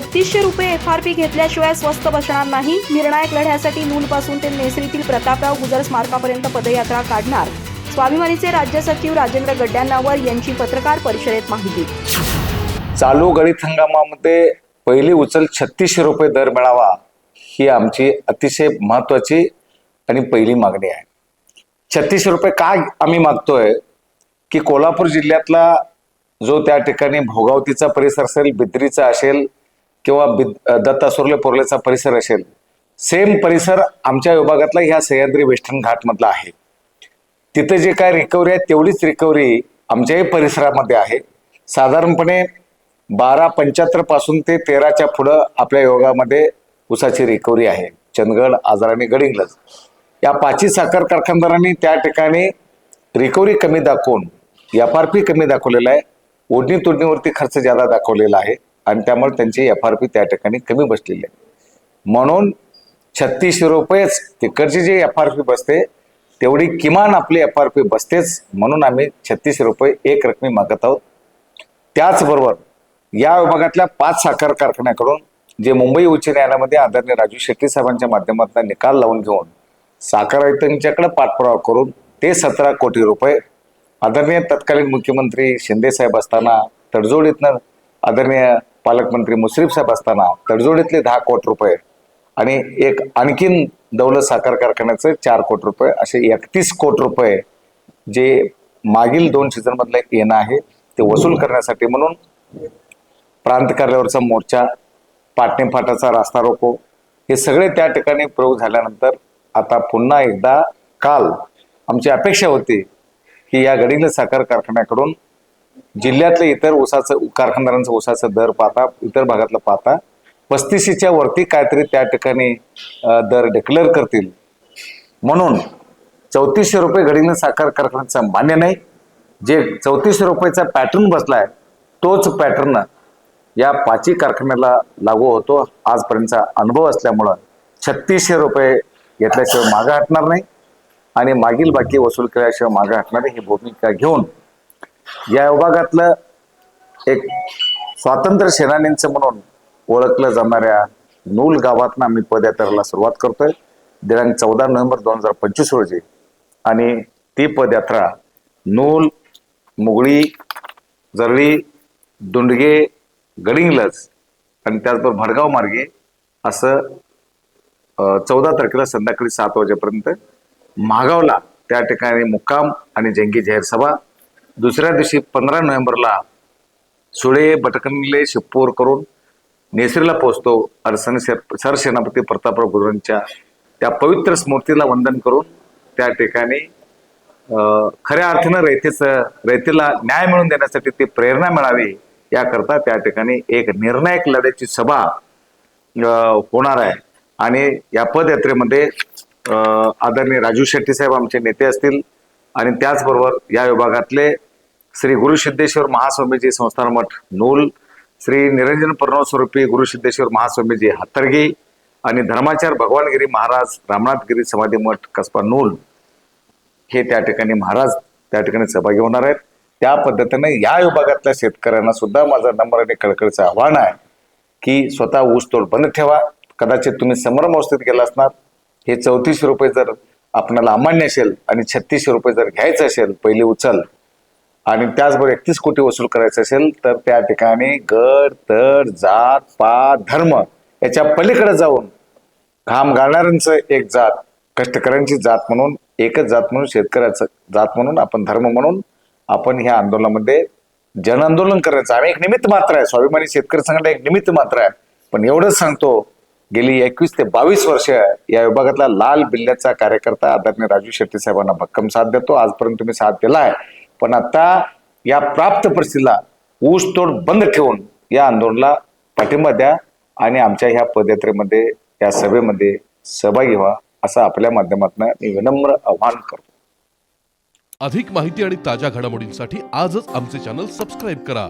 छत्तीसशे रुपये F R P घेतल्याशिवाय स्वस्त बसणार नाही. निर्णायक लढ्यासाठी नूलपासून ते नेसरीतील प्रतापराव गुजर स्मारकापर्यंत पदयात्रा काढणार. स्वाभिमानीचे राज्य सचिव राजेंद्र गड्ड्यांनावर यांची पत्रकार परिषदेत माहिती. चालू गणित हंगामामध्ये पहिली उचल छत्तीसशे रुपये दर मिळावा ही आमची अतिशय महत्वाची आणि पहिली मागणी आहे. छत्तीसशे रुपये का आम्ही मागतोय? की कोल्हापूर जिल्ह्यातला जो त्या ठिकाणी भोगावतीचा परिसर असेल बिद्रीचा असेल किंवा बिद दत्तासुर्ले पोर्लेचा परिसर असेल सेम परिसर आमच्या विभागातला ह्या सह्याद्री वेस्टर्न घाटमधला आहे. तिथं जे काय रिकव्हरी आहे तेवढीच रिकव्हरी आमच्याही परिसरामध्ये आहे. साधारणपणे बारा पंच्याहत्तरपासून ते तेराच्या पुढं आपल्या योगामध्ये उसाची रिकव्हरी आहे. चंदगड आजार आणि या पाचही साखर कारखानदारांनी त्या ठिकाणी रिकव्हरी कमी दाखवून एफ आर पी कमी दाखवलेला आहे. ओढणी तोडणीवरती खर्च ज्यादा दाखवलेला आहे. आणि त्यामुळे त्यांची एफ आर पी त्या ठिकाणी कमी बसलेली आहे. म्हणून छत्तीसशे रुपयेच तिकडची जी एफ आर पी बसते तेवढी किमान आपली एफ आर पी बसतेच म्हणून आम्ही छत्तीसशे रुपये एक रकमी मागत आहोत. त्याचबरोबर या विभागातल्या पाच साखर कारखान्याकडून जे मुंबई उच्च न्यायालयामध्ये आदरणीय राजू शेट्टी साहेबांच्या माध्यमातून निकाल लावून घेऊन साखर आयुक्तांच्याकडे पाठपुरावा करून ते सतरा कोटी रुपये आदरणीय तत्कालीन मुख्यमंत्री शिंदे साहेब असताना तडजोडीतनं आदरणीय पालकमंत्री मुश्रीफ साहेब असताना तडजोडीतले दहा कोटी रुपये आणि एक आणखीन दौलत साखर कारखान्याचं चार कोटी रुपये असे एकतीस कोटी रुपये जे मागील दोन सीझनमधलं येणं आहे ते वसूल करण्यासाठी म्हणून प्रांत कार्यालयावरचा मोर्चा पाटणी फाटाचा रास्ता रोको. हे सगळे त्या ठिकाणी प्रयोग झाल्यानंतर आता पुन्हा एकदा काल आमची अपेक्षा होती की या गडिंग साखर कारखान्याकडून जिल्ह्यातले इतर ऊसाचं कारखानदारांचं ऊसाचं दर पाहता इतर भागातलं पाहता पस्तीसीच्या वरती काहीतरी त्या ठिकाणी दर डिक्लेअर करतील. म्हणून चौतीसशे रुपये घडीनं साखर कारखान्याचं मान्य नाही. जे चौतीसशे रुपयाचा पॅटर्न बसलाय तोच पॅटर्न या पाची कारखान्याला लागू होतो. आजपर्यंतचा अनुभव असल्यामुळं छत्तीसशे रुपये घेतल्याशिवाय मागं हटणार नाही. आणि मागील बाकी वसूल केल्याशिवाय मागं हटणार नाही ही भूमिका घेऊन या विभागातलं एक स्वातंत्र्य सेनानींचं म्हणून ओळखलं जाणाऱ्या नूल गावातनं आम्ही पदयात्रेला सुरुवात करतोय. दिनांक चौदा नोव्हेंबर दोन हजार पंचवीस रोजी. आणि ती पदयात्रा नूल मुगळी जरळी दुंडगे गडिंगलज आणि त्याचबरोबर भडगाव मार्गे असं चौदा तारखेला संध्याकाळी सात वाजेपर्यंत मागावला. त्या ठिकाणी मुक्काम आणि जंगी जाहीर सभा दुसऱ्या दिवशी पंधरा नोव्हेंबरला सुळे बटकनले शिप्पूर करून नेसरीला पोहोचतो अडचणी सरसेनापती प्रतापराव गुरुंच्या त्या पवित्र स्मृतीला वंदन करून त्या ठिकाणी अं, खऱ्या अर्थानं रयतेचं रयतेला न्याय मिळवून देण्यासाठी ती प्रेरणा मिळावी याकरता त्या ठिकाणी एक निर्णायक लढ्याची सभा होणार आहे. आणि या पदयात्रेमध्ये आदरणीय राजू शेट्टी साहेब आमचे नेते असतील आणि त्याचबरोबर या विभागातले श्री गुरुसिद्धेश्वर महास्वामीजी संस्थान मठ नूल श्री निरंजन प्रणव स्वरूपी गुरुसिद्धेश्वर महास्वामीजी हातर्गी आणि धर्माचार भगवानगिरी महाराज रामनाथगिरी समाधी मठ कसबा नूल हे त्या ठिकाणी महाराज त्या ठिकाणी सहभागी होणार आहेत. त्या पद्धतीने या विभागातल्या शेतकऱ्यांना सुद्धा माझा नंबर आणि कळकळीचं आव्हान आहे की स्वतः ऊसतोड बंद ठेवा. कदाचित तुम्ही संभ्रम अवस्थेत गेला असणार. हे चौतीस रुपये जर आपणाला अमान्य असेल आणि छत्तीसशे रुपये जर घ्यायचं असेल पहिली उचल आणि त्याचबरोबर एकतीस कोटी वसूल करायचं असेल तर त्या ठिकाणी गड तर जात पात धर्म याच्या पलीकडे जाऊन घाम गाळणाऱ्यांचं एक जात कष्टकऱ्यांची जात म्हणून एकच जात म्हणून शेतकऱ्याचं जात म्हणून आपण धर्म म्हणून आपण ह्या आंदोलनामध्ये जन आंदोलन करायचं आम्ही एक निमित्त मात्र आहे. स्वाभिमानी शेतकरी संघटना एक निमित्त मात्र आहे. पण एवढंच सांगतो गेली एकवीस ते बावीस वर्ष या विभागातला लाल बिल्ल्याचा कार्यकर्ता आदरणीय राजू शेट्टी साहेबांना भक्कम साथ देतो. आजपर्यंत तुम्ही साथ दिलाय. पण आता या प्राप्त परिस्थितीला ऊसतोड बंद ठेवून या आंदोलनाला पाठिंबा द्या आणि आमच्या ह्या पदयात्रेमध्ये या सभेमध्ये सहभागी व्हा असं आपल्या माध्यमातून मी विनम्र आव्हान करतो. अधिक माहिती आणि ताज्या घडामोडींसाठी आजच आमचे चॅनल सबस्क्राईब करा.